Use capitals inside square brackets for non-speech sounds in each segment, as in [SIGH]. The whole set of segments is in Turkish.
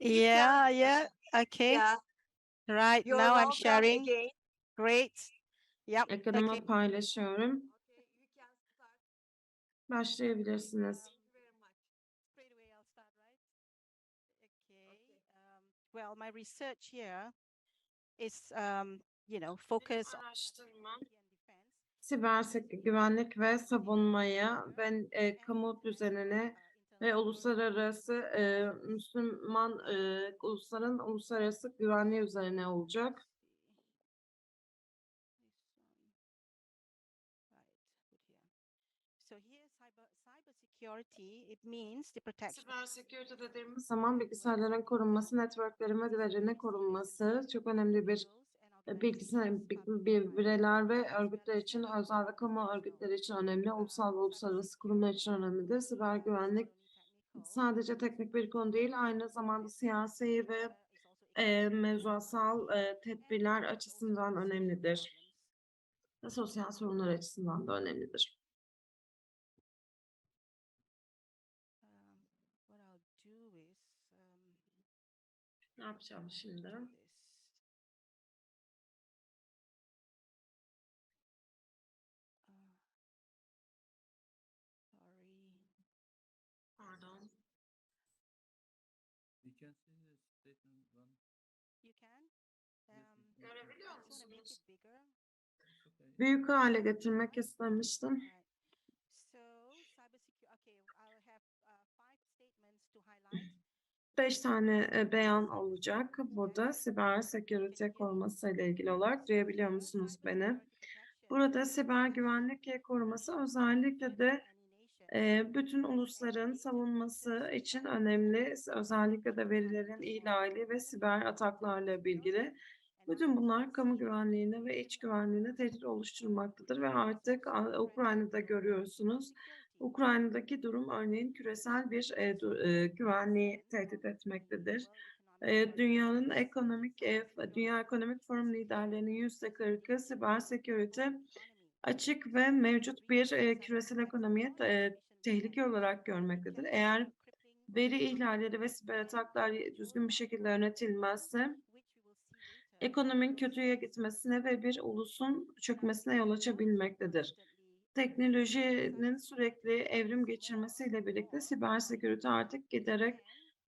Yeah, yeah. Okay. Yeah, Right. you're Now I'm sharing. again. Great. Yep. Ekranıma Okay. paylaşıyorum. Başlayabilirsiniz. Thank you very much. Straight away I'll start, right? Okay. Um, well, my research here is, um, you know, focus on Araştırma, security and defense. siber sek- güvenlik ve savunmaya, ben e, kamu düzenine ve uluslararası e, Müslüman e, ulusların uluslararası güvenliği üzerine olacak. So here, cyber cyber security, it means the protection. Siber security dediğimiz zaman bilgisayarların korunması, networklerin ve verilerin korunması çok önemli bir e, bilgisayar bi- bi- bireyler ve örgütler için, özel ve kamu örgütleri için önemli, ulusal ve uluslararası kurumlar için önemlidir. Siber güvenlik sadece teknik bir konu değil, aynı zamanda siyasi ve e, mevzuatsal e, tedbirler açısından önemlidir. Ve sosyal sorunlar açısından da önemlidir. Um, um, Ne yapacağım şimdi? Can see the statement one. You can? Um. Görebiliyor I just wanna make musunuz? it bigger. Büyük hale getirmek istemiştim. So cybersecurity, okay, I'll have uh, five statements to highlight. Beş tane e, beyan olacak burada siber security koruması ile ilgili olarak duyabiliyor musunuz beni? Burada siber güvenlik koruması özellikle de e, bütün ulusların savunması için önemli. Özellikle de verilerin ihlali ve siber ataklarla ilgili. Bütün bunlar kamu güvenliğine ve iç güvenliğine tehdit oluşturmaktadır ve artık Ukrayna'da görüyorsunuz. Ukrayna'daki durum örneğin küresel bir e, du- e, güvenliği tehdit etmektedir. E, dünyanın ekonomik e, Dünya Ekonomik Forum liderlerinin yüzde kırkı siber security açık ve mevcut bir e, küresel ekonomiye e, tehlike olarak görmektedir. Eğer veri ihlalleri ve siber ataklar düzgün bir şekilde yönetilmezse ekonominin kötüye gitmesine ve bir ulusun çökmesine yol açabilmektedir. Teknolojinin sürekli evrim geçirmesiyle birlikte siber security artık giderek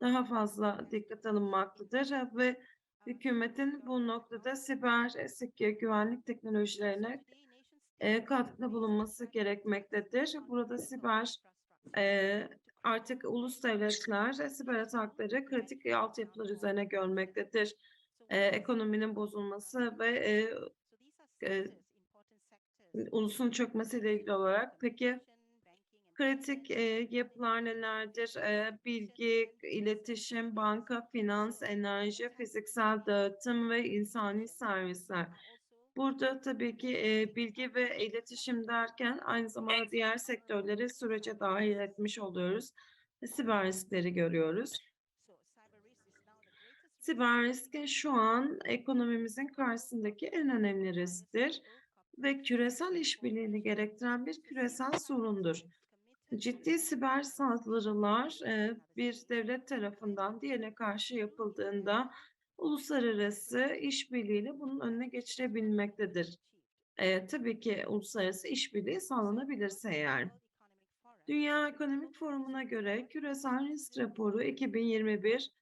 daha fazla dikkat alınmaktadır ve hükümetin bu noktada siber güvenlik teknolojilerine e, katkıda bulunması gerekmektedir. Burada siber e, artık ulus devletler siber atakları kritik altyapılar üzerine görmektedir. E, ekonominin bozulması ve e, e, ulusun çökmesiyle ilgili olarak. Peki kritik e, yapılar nelerdir? E, bilgi, iletişim, banka, finans, enerji, fiziksel dağıtım ve insani servisler. Burada tabii ki e, bilgi ve iletişim derken aynı zamanda diğer sektörleri sürece dahil etmiş oluyoruz. Siber riskleri görüyoruz. Siber riski şu an ekonomimizin karşısındaki en önemli risktir ve küresel işbirliğini gerektiren bir küresel sorundur. Ciddi siber saldırılar e, bir devlet tarafından diğerine karşı yapıldığında uluslararası işbirliğiyle bunun önüne geçirebilmektedir. E, tabii ki uluslararası işbirliği sağlanabilirse eğer. Dünya Ekonomik Forumu'na göre küresel risk raporu 2021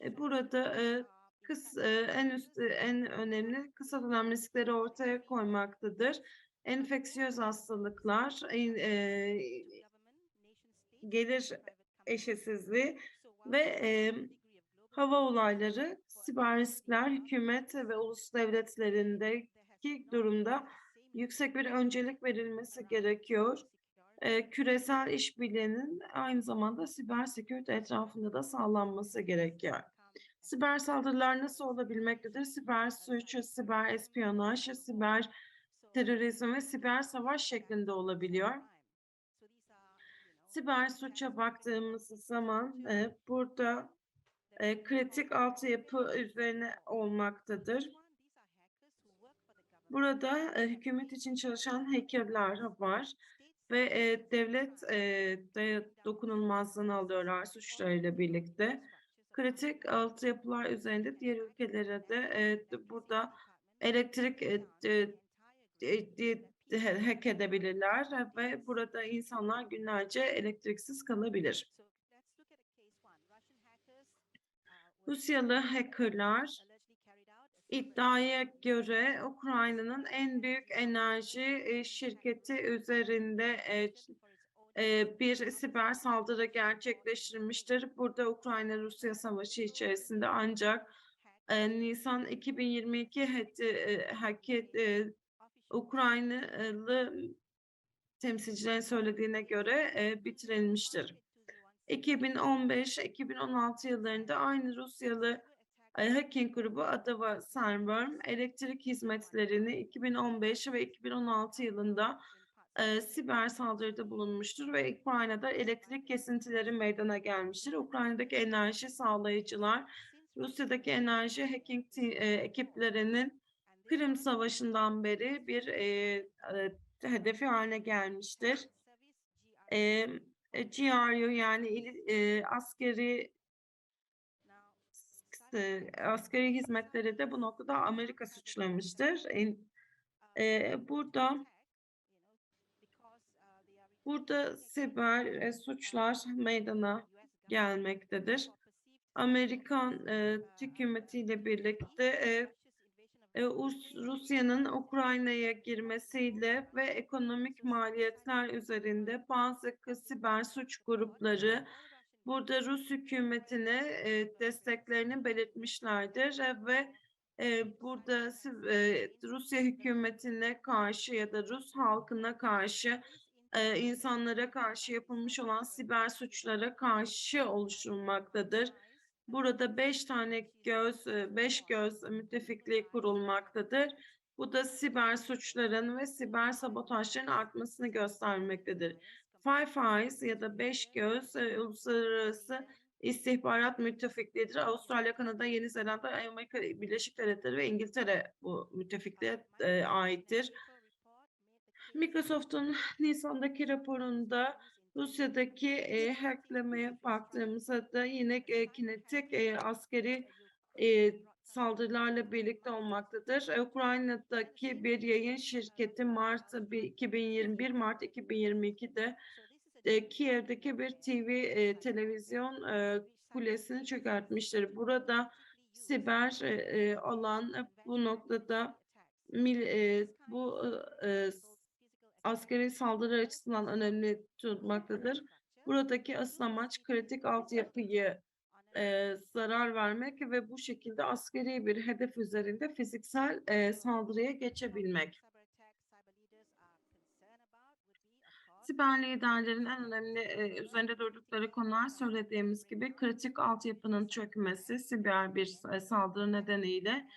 e, burada e, kıs, e, en üst e, en önemli kısa dönem riskleri ortaya koymaktadır. Enfeksiyöz hastalıklar, e, e, gelir eşitsizliği ve e, hava olayları, siber riskler, hükümet ve ulus devletlerindeki durumda yüksek bir öncelik verilmesi gerekiyor. E, küresel işbirliğinin aynı zamanda siber security etrafında da sağlanması gerekiyor. Siber saldırılar nasıl olabilmektedir? Siber suç, siber espiyonaj, siber terörizm ve siber savaş şeklinde olabiliyor. Siber suça baktığımız zaman e, burada e, kritik altyapı üzerine olmaktadır. Burada e, hükümet için çalışan hackerlar var ve e, devlet e, dokunulmazlığını alıyorlar suçlarıyla birlikte. kritik altyapılar üzerinde diğer ülkelere de e, burada elektrik e, hack edebilirler ve burada insanlar günlerce elektriksiz kalabilir. Rusyalı hackerlar iddiaya göre Ukrayna'nın en büyük enerji e, şirketi üzerinde e, e, bir siber saldırı gerçekleştirmiştir. Burada Ukrayna-Rusya savaşı içerisinde ancak Nisan 2022 hack- e, hack- e, Ukraynalı temsilcilerin söylediğine göre bitirilmiştir. 2015-2016 yıllarında aynı Rusyalı e, hacking grubu Adava Server elektrik hizmetlerini 2015 ve 2016 yılında e, siber saldırıda bulunmuştur ve Ukrayna'da elektrik kesintileri meydana gelmiştir. Ukrayna'daki enerji sağlayıcılar Rusya'daki enerji hacking e, ekiplerinin Kırım Savaşı'ndan beri bir e, e, hedefi haline gelmiştir. E, e, GRU yani e, askeri e, askeri hizmetleri de bu noktada Amerika suçlamıştır. E, burada burada siber e, suçlar meydana gelmektedir. Amerikan e, hükümetiyle birlikte e, Rusya'nın Ukrayna'ya girmesiyle ve ekonomik maliyetler üzerinde bazı siber suç grupları burada Rus hükümetine e, desteklerini belirtmişlerdir e, ve e, burada e, Rusya hükümetine karşı ya da Rus halkına karşı e, insanlara karşı yapılmış olan siber suçlara karşı oluşturulmaktadır. Burada beş tane göz, e, beş göz müttefikliği kurulmaktadır. Bu da siber suçların ve siber sabotajların artmasını göstermektedir. Five Eyes ya da beş göz e, uluslararası istihbarat müttefikliğidir. Avustralya, Kanada, Yeni Zelanda, Amerika Birleşik Devletleri ve İngiltere bu müttefikliğe e, aittir. Microsoft'un Nisan'daki raporunda Rusya'daki e, hacklemeye baktığımızda da yine e, kinetik e, askeri e, saldırılarla birlikte olmaktadır. E, Ukrayna'daki bir yayın şirketi Mart bir- 2021 Mart 2022'de e, Kiev'deki bir TV e, televizyon e, kulesini çökertmiştir. Burada siber e, e, alan bu noktada mil, e, bu e, askeri saldırı açısından önemli tutmaktadır. Buradaki asıl amaç kritik altyapıyı e, zarar vermek ve bu şekilde askeri bir hedef üzerinde fiziksel e, saldırıya geçebilmek. Siber liderlerin en önemli e, üzerinde durdukları konular söylediğimiz gibi kritik altyapının çökmesi, siber bir e, saldırı nedeniyle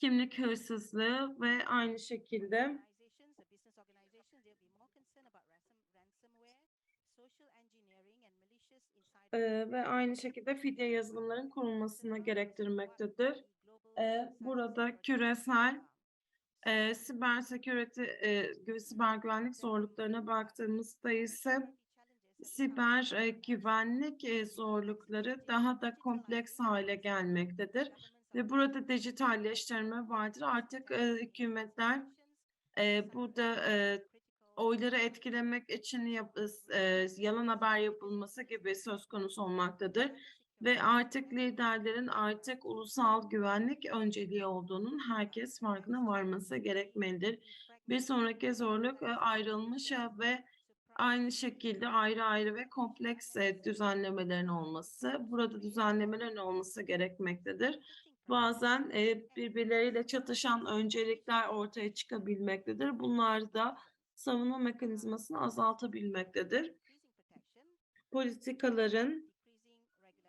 kimlik hırsızlığı ve aynı şekilde e, ve aynı şekilde fidye yazılımların kurulmasını gerektirmektedir. E, burada küresel e, siber security, e, siber güvenlik zorluklarına baktığımızda ise siber e, güvenlik e, zorlukları daha da kompleks hale gelmektedir ve burada dijitalleştirme vardır. Artık e, hükümetler e, burada e, oyları etkilemek için yap, e, yalan haber yapılması gibi söz konusu olmaktadır. Ve artık liderlerin artık ulusal güvenlik önceliği olduğunun herkes farkına varması gerekmelidir. Bir sonraki zorluk e, ayrılmış ve aynı şekilde ayrı ayrı ve kompleks e, düzenlemelerin olması. Burada düzenlemelerin olması gerekmektedir. Bazen e, birbirleriyle çatışan öncelikler ortaya çıkabilmektedir. Bunlar da savunma mekanizmasını azaltabilmektedir. Politikaların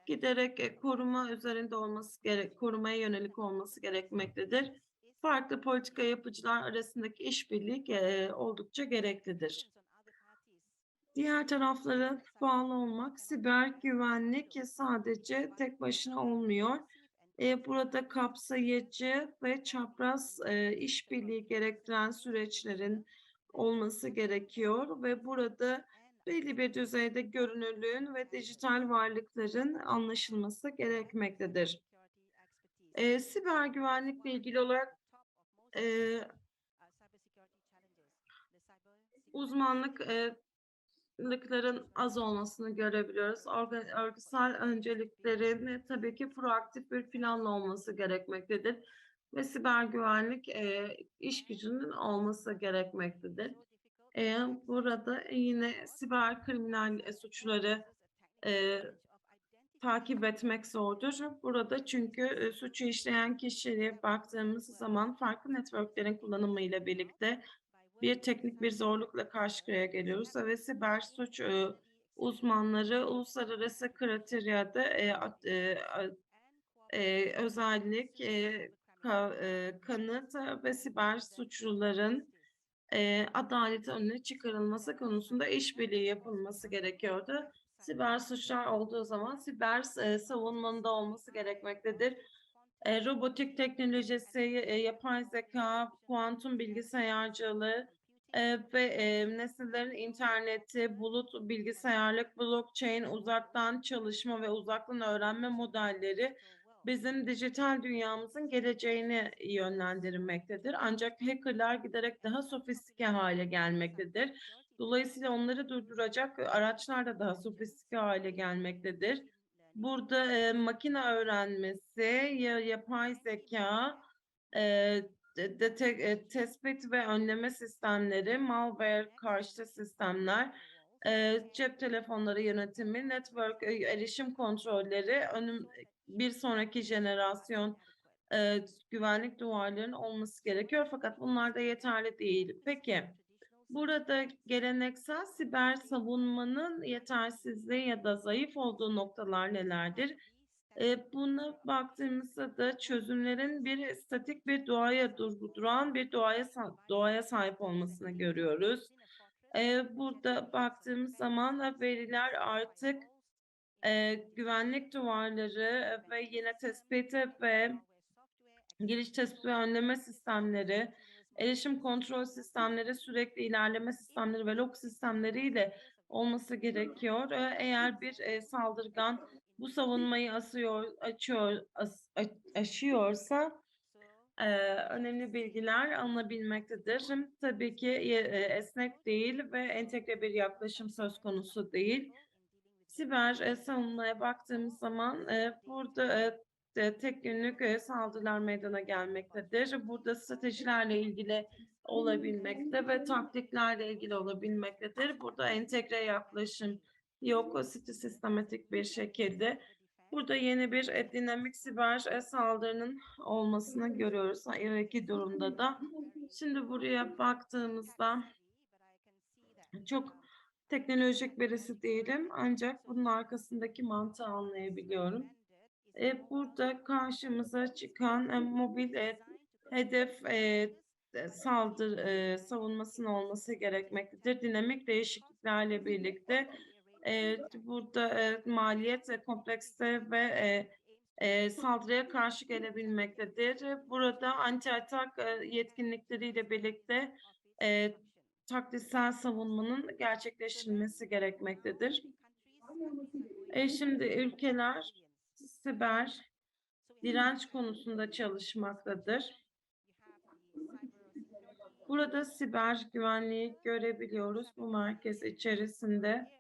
giderek e, koruma üzerinde olması gerek, korumaya yönelik olması gerekmektedir. Farklı politika yapıcılar arasındaki işbirliği e, oldukça gereklidir. Diğer taraflara bağlı olmak, siber güvenlik sadece tek başına olmuyor. E, burada kapsayıcı ve çapraz e, işbirliği gerektiren süreçlerin olması gerekiyor ve burada belli bir düzeyde görünürlüğün ve dijital varlıkların anlaşılması gerekmektedir. Ee, siber güvenlikle ilgili olarak e, uzmanlık e, lıkların az olmasını görebiliyoruz. Örgütsel önceliklerin e, tabii ki proaktif bir planla olması gerekmektedir. Ve siber güvenlik e, iş gücünün olması gerekmektedir. E, burada yine siber kriminal suçları e, takip etmek zordur. Burada çünkü e, suçu işleyen kişiye baktığımız zaman farklı networklerin kullanımıyla birlikte bir teknik bir zorlukla karşı karşıya geliyoruz ve siber suç e, uzmanları uluslararası kriteryada e, e, e, özellik, e, e, kanıt ve siber suçluların e, adaleti önüne çıkarılması konusunda işbirliği yapılması gerekiyordu. Siber suçlar olduğu zaman siber e, savunmanın da olması gerekmektedir. E, robotik teknolojisi, yapay zeka, kuantum bilgisayarcılığı ve nesnelerin interneti, bulut bilgisayarlık, blockchain, uzaktan çalışma ve uzaktan öğrenme modelleri bizim dijital dünyamızın geleceğini yönlendirmektedir. Ancak hackerlar giderek daha sofistike hale gelmektedir. Dolayısıyla onları durduracak araçlar da daha sofistike hale gelmektedir. Burada e, makine öğrenmesi, ya yapay zeka, e, de- dete- e, tespit ve önleme sistemleri, malware karşıtı sistemler, e, cep telefonları yönetimi, network e, erişim kontrolleri, önüm bir sonraki jenerasyon e, güvenlik duvarlarının olması gerekiyor. Fakat bunlar da yeterli değil. Peki. Burada geleneksel siber savunmanın yetersizliği ya da zayıf olduğu noktalar nelerdir? E, buna baktığımızda da çözümlerin bir statik bir doğaya dur- duran bir doğaya doğaya sahip olmasını görüyoruz. E, burada baktığımız zaman da veriler artık e, güvenlik duvarları ve yine tespiti ve giriş tespit ve önleme sistemleri, erişim kontrol sistemleri, sürekli ilerleme sistemleri ve log sistemleriyle olması gerekiyor. Ee, Eğer bir e, saldırgan bu savunmayı asıyor, açıyor, as- aşıyorsa e, önemli bilgiler alınabilmektedir. Tabii ki e, e, esnek değil ve entegre bir yaklaşım söz konusu değil. Siber e, savunmaya baktığımız zaman e, burada e, de tek günlük e, saldırılar meydana gelmektedir. Burada stratejilerle ilgili olabilmekte ve taktiklerle ilgili olabilmektedir. Burada entegre yaklaşım yok, sistematik bir şekilde. Burada yeni bir e, dinamik siber e, saldırının olmasını görüyoruz her iki durumda da. Şimdi buraya baktığımızda çok teknolojik birisi değilim ancak bunun arkasındaki mantığı anlayabiliyorum. E, burada karşımıza çıkan e, mobil e, hedef e, e, saldır e, savunmasının olması gerekmektedir. Dinamik değişikliklerle birlikte e, burada e, maliyet ve kompleksite ve e, e, saldırıya karşı gelebilmektedir. Burada anti-atak e, yetkinlikleriyle birlikte e, taktiksel savunmanın gerçekleştirilmesi gerekmektedir. E, şimdi ülkeler siber direnç konusunda çalışmaktadır. Burada siber güvenliği görebiliyoruz bu merkez içerisinde.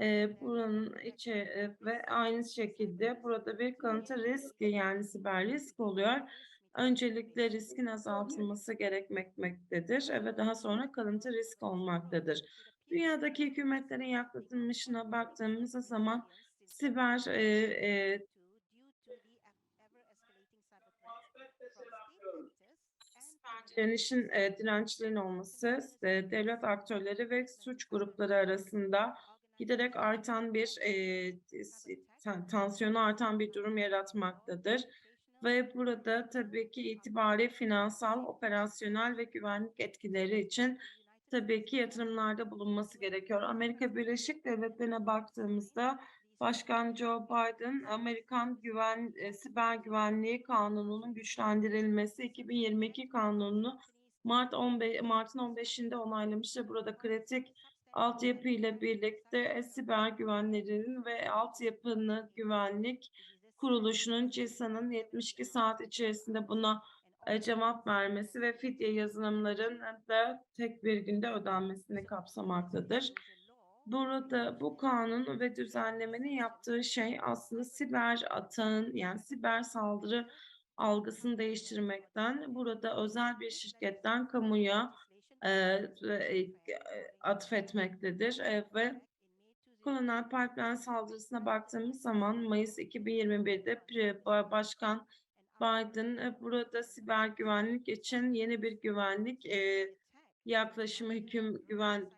E, buranın içi e, ve aynı şekilde burada bir kalıntı riski yani siber risk oluyor. Öncelikle riskin azaltılması gerekmektedir ve daha sonra kalıntı risk olmaktadır. Dünyadaki hükümetlerin yaklaşımına baktığımız zaman siber e, e, direnişin e, dirençlerin olması e, devlet aktörleri ve suç grupları arasında giderek artan bir e, tansiyonu artan bir durum yaratmaktadır. Ve burada tabii ki itibari finansal, operasyonel ve güvenlik etkileri için tabii ki yatırımlarda bulunması gerekiyor. Amerika Birleşik Devletleri'ne baktığımızda Başkan Joe Biden Amerikan Güven e, Siber Güvenliği Kanunu'nun güçlendirilmesi 2022 kanununu Mart 15 Mart'ın 15'inde onaylamıştır. Burada kritik altyapı ile birlikte e, siber güvenlerin ve altyapını güvenlik kuruluşunun CISA'nın 72 saat içerisinde buna e, cevap vermesi ve fidye yazılımların da tek bir günde ödenmesini kapsamaktadır. Burada bu kanun ve düzenlemenin yaptığı şey aslında siber atağın yani siber saldırı algısını değiştirmekten burada özel bir şirketten kamuya e, e, atfetmektedir E, ve Kolonel Pipeline saldırısına baktığımız zaman Mayıs 2021'de Pre- Ba- Başkan Biden e, burada siber güvenlik için yeni bir güvenlik e, yaklaşımı hüküm güven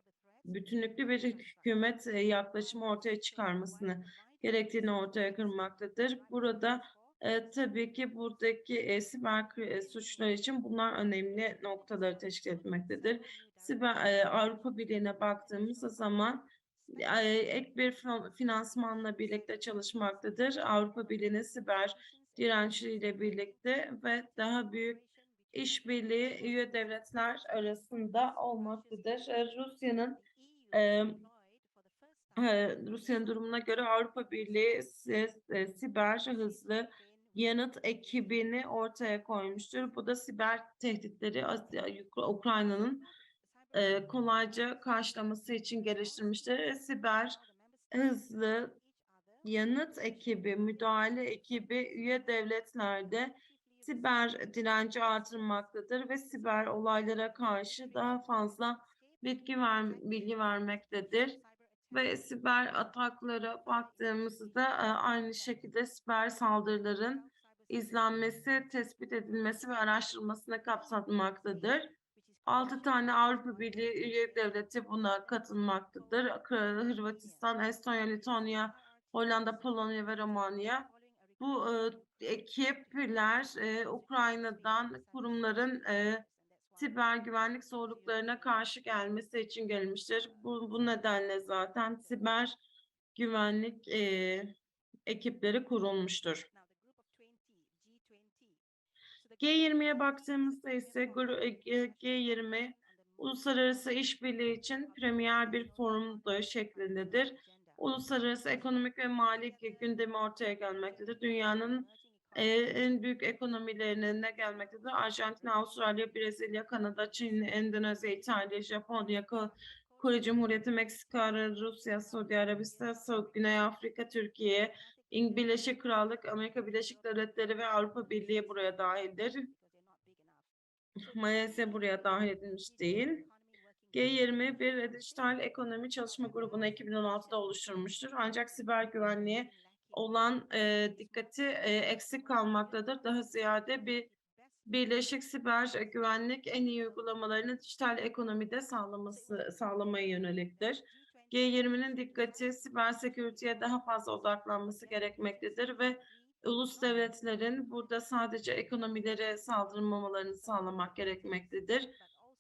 bütünlüklü bir hükümet e, yaklaşımı ortaya çıkarmasını gerektiğini ortaya kırmaktadır. Burada e, tabii ki buradaki e, siber e, suçlar için bunlar önemli noktaları teşkil etmektedir. Siber e, Avrupa Birliği'ne baktığımız zaman ek bir fin- finansmanla birlikte çalışmaktadır. Avrupa Birliği'nin siber dirençleriyle birlikte ve daha büyük işbirliği üye devletler arasında olmaktadır. E, Rusya'nın e, e, Rusya'nın durumuna göre Avrupa Birliği e, siber hızlı yanıt ekibini ortaya koymuştur. Bu da siber tehditleri Ukrayna'nın e, kolayca karşılaması için geliştirmiştir. E, Siber hızlı yanıt ekibi, müdahale ekibi üye devletlerde siber direnci artırmaktadır ve siber olaylara karşı daha fazla bilgi ver, bilgi vermektedir. Ve siber ataklara baktığımızda e, aynı şekilde siber saldırıların izlenmesi, tespit edilmesi ve araştırılmasına kapsatmaktadır. 6 tane Avrupa Birliği üye devleti buna katılmaktadır. Hırvatistan, Estonya, Litonya, Hollanda, Polonya ve Romanya. Bu e, ekipler e, Ukrayna'dan kurumların e, siber güvenlik zorluklarına karşı gelmesi için gelmiştir. Bu, bu nedenle zaten siber güvenlik e, ekipleri kurulmuştur. G20'ye baktığımızda ise gru- e, G- G20 uluslararası işbirliği için premier bir forumda şeklindedir. Uluslararası ekonomik ve mali gü- gündemi ortaya gelmektedir. Dünyanın e, en büyük ekonomilerine ne gelmektedir? Arjantin, Avustralya, Brezilya, Kanada, Çin, Endonezya, İtalya, Japonya, Ko- Kore Cumhuriyeti, Meksika, Rusya, Suudi Arabistan, Güney Afrika, Türkiye, Birleşik Krallık, Amerika Birleşik Devletleri ve Avrupa Birliği buraya dahildir. Malezya buraya dahil edilmiş değil. G20 bir dijital ekonomi çalışma grubunu 2016'da oluşturmuştur. Ancak siber güvenliğe olan e, dikkati e, eksik kalmaktadır. Daha ziyade bir Birleşik Siber Güvenlik en iyi uygulamalarını dijital ekonomide sağlaması sağlamaya yöneliktir. G20'nin dikkati siber security'ye daha fazla odaklanması gerekmektedir ve ulus devletlerin burada sadece ekonomilere saldırmamalarını sağlamak gerekmektedir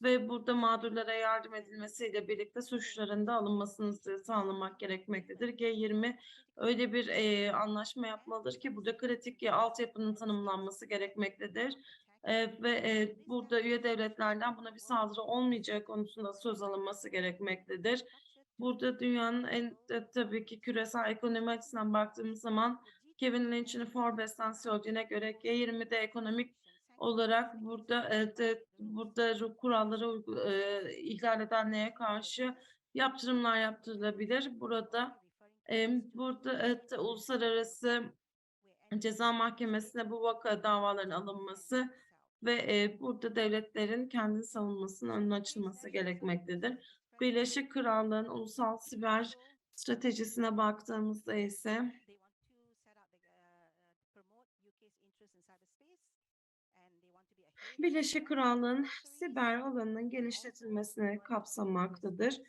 ve burada mağdurlara yardım edilmesiyle birlikte suçların da alınmasını sa- sağlamak gerekmektedir. G20 öyle bir eee, anlaşma yapmalıdır ki burada kritik ya altyapının tanımlanması gerekmektedir. Eee, ve eee, burada üye devletlerden buna bir saldırı olmayacağı konusunda söz alınması gerekmektedir. Burada dünyanın en e, tabii ki küresel ekonomi açısından baktığımız zaman Kevin Lynch'in Forbes'ten söylediğine göre G20'de ekonomik olarak burada e, de, burada kuralları e, ihlal edenlere karşı yaptırımlar yaptırılabilir. Burada e, burada e, te- uluslararası ceza mahkemesine bu vaka davaların alınması ve e, burada devletlerin kendini savunmasının önüne açılması gerekmektedir. Birleşik Krallığın ulusal siber stratejisine baktığımızda ise Birleşik Krallığın siber alanının genişletilmesini kapsamaktadır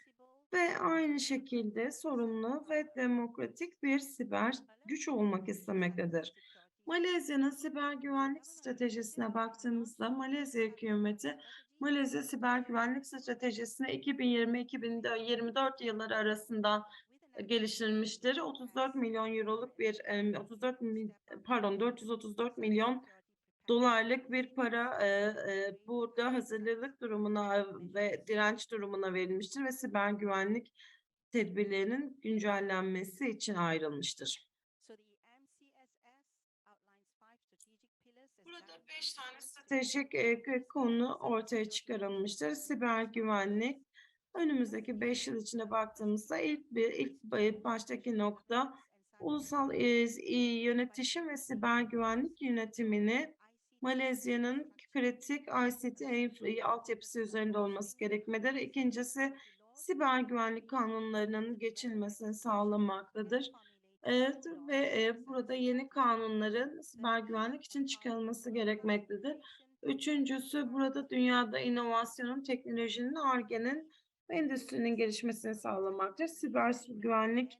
ve aynı şekilde sorumlu ve demokratik bir siber güç olmak istemektedir. Malezya'nın siber güvenlik stratejisine baktığımızda Malezya hükümeti Malezya siber güvenlik stratejisini 2020-2024 yılları arasında geliştirilmiştir. 34 milyon euroluk bir em, 34 mil- pardon 434 milyon dolarlık bir para e, e, burada hazırlılık durumuna ve direnç durumuna verilmiştir ve siber güvenlik tedbirlerinin güncellenmesi için ayrılmıştır. So the MCSS outlines five strategic pillars as Burada guidelines beş tane stratejik e, konu ortaya çıkarılmıştır. Siber güvenlik önümüzdeki beş yıl içine baktığımızda ilk bir ilk ba- baştaki nokta ulusal e, e, yönetişim ve siber güvenlik yönetimini Malezya'nın kritik ICT altyapısı üzerinde olması gerekmektedir. İkincisi siber güvenlik kanunlarının geçilmesini sağlamaktadır. Evet ve burada yeni kanunların siber güvenlik için çıkarılması gerekmektedir. Üçüncüsü burada dünyada inovasyonun, teknolojinin, argenin ve endüstrinin gelişmesini sağlamaktır. Siber güvenlik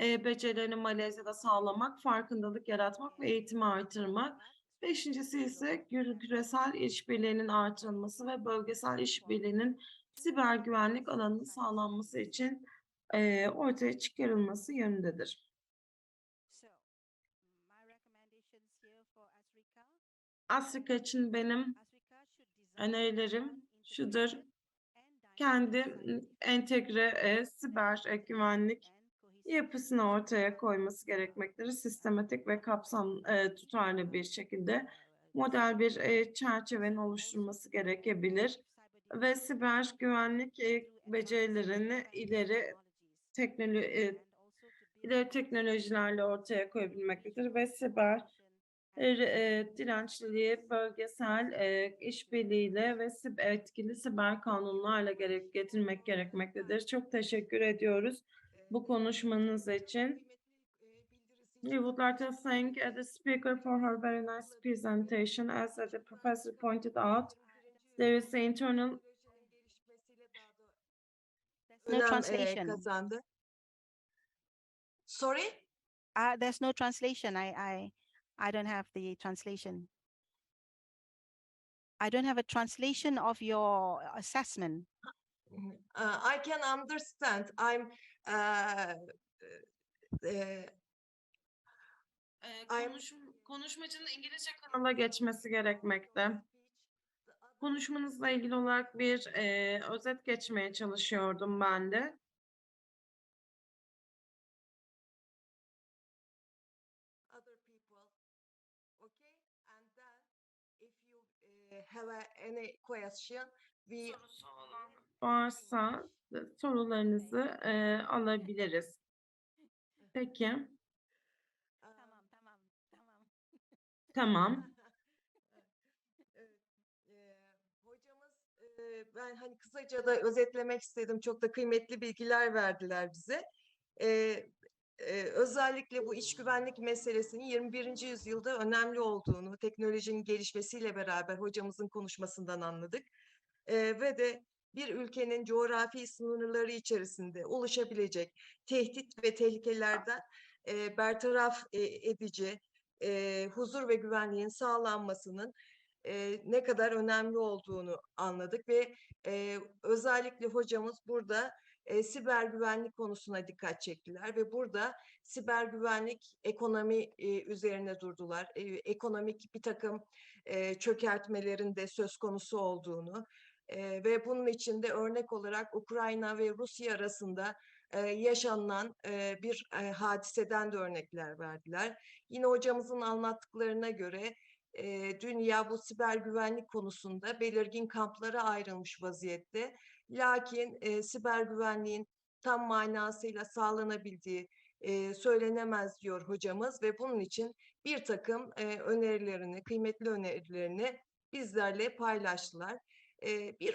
becerilerini Malezya'da sağlamak, farkındalık yaratmak ve eğitimi artırmak. Beşincisi ise kü- küresel işbirliğinin artırılması ve bölgesel işbirliğinin siber güvenlik alanının sağlanması için ortaya çıkarılması yönündedir. So, my recommendations here for Africa. Afrika için benim önerilerim şudur. Kendi entegre e, siber e, güvenlik yapısını ortaya koyması gerekmektedir. Sistematik ve kapsam e, tutarlı bir şekilde model bir e, çerçevenin oluşturması gerekebilir ve siber güvenlik e, becerilerini ileri teknolo e, ileri teknolojilerle ortaya koyabilmektedir ve siber e, e, dirençliliği bölgesel e, işbirliğiyle ve sib- etkili siber kanunlarla gerek getirmek gerekmektedir. Çok teşekkür ediyoruz bu konuşmanız için. We would like to thank uh, the speaker for her very nice presentation. As uh, the professor pointed out, there is the internal No translation. kazandı. Sorry? Uh, there's no translation. I, I, I don't have the translation. I don't have a translation of your assessment. Uh, I can understand. I'm uh, uh, I'm- konuşmacının İngilizce kanala geçmesi gerekmekte. Konuşmanızla ilgili olarak bir e, özet geçmeye çalışıyordum ben de. other people. Okay? And then if you uh, have any question, we varsa sorularınızı e, alabiliriz. Peki, Tamam, tamam, tamam. tamam. [LAUGHS] Hocamız eee, ben hani kısaca da özetlemek istedim. Çok da kıymetli bilgiler verdiler bize. Eee, eee, özellikle bu iç güvenlik meselesinin 21. yüzyılda önemli olduğunu teknolojinin gelişmesiyle beraber hocamızın konuşmasından anladık. Eee, ve de bir ülkenin coğrafi sınırları içerisinde oluşabilecek tehdit ve tehlikelerden eee, bertaraf e, edici, eee, huzur ve güvenliğin sağlanmasının eee, ne kadar önemli olduğunu anladık ve eee, özellikle hocamız burada eee, siber güvenlik konusuna dikkat çektiler ve burada siber güvenlik ekonomi eee, üzerine durdular. Eee, ekonomik bir takım eee, çökertmelerin de söz konusu olduğunu eee, ve bunun içinde örnek olarak Ukrayna ve Rusya arasında eee, yaşanılan eee, bir eee, hadiseden de örnekler verdiler. Yine hocamızın anlattıklarına göre eee, dünya bu siber güvenlik konusunda belirgin kamplara ayrılmış vaziyette. Lakin eee, siber güvenliğin tam manasıyla sağlanabildiği eee, söylenemez diyor hocamız ve bunun için bir takım eee, önerilerini, kıymetli önerilerini bizlerle paylaştılar. Eee, bir